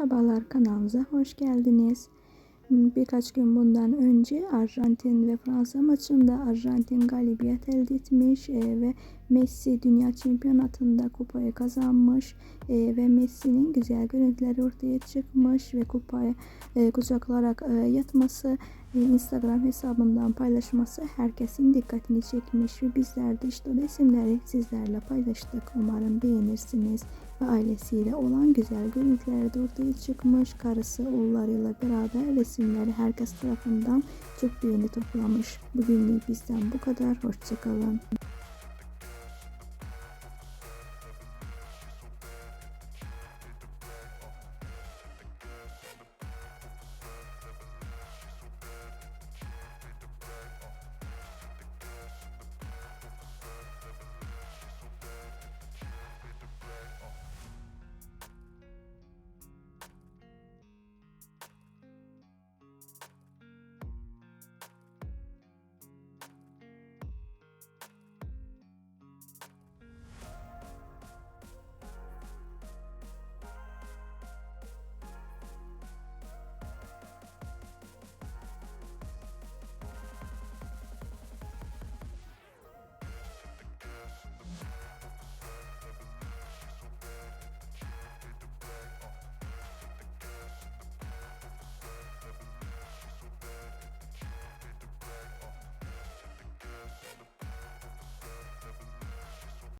Merhabalar kanalımıza hoş geldiniz. Birkaç gün bundan önce Arjantin ve Fransa maçında Arjantin galibiyet elde etmiş e, ve Messi dünya şampiyonatında kupayı kazanmış e, ve Messi'nin güzel görüntüleri ortaya çıkmış ve kupayı e, kucaklayarak yatması Instagram hesabından paylaşması herkesin dikkatini çekmiş ve bizler de işte o resimleri sizlerle paylaştık. Umarım beğenirsiniz ve ailesiyle olan güzel görüntüleri de ortaya çıkmış. Karısı oğullarıyla beraber resimleri herkes tarafından çok beğeni toplamış. Bugünlük bizden bu kadar. Hoşçakalın.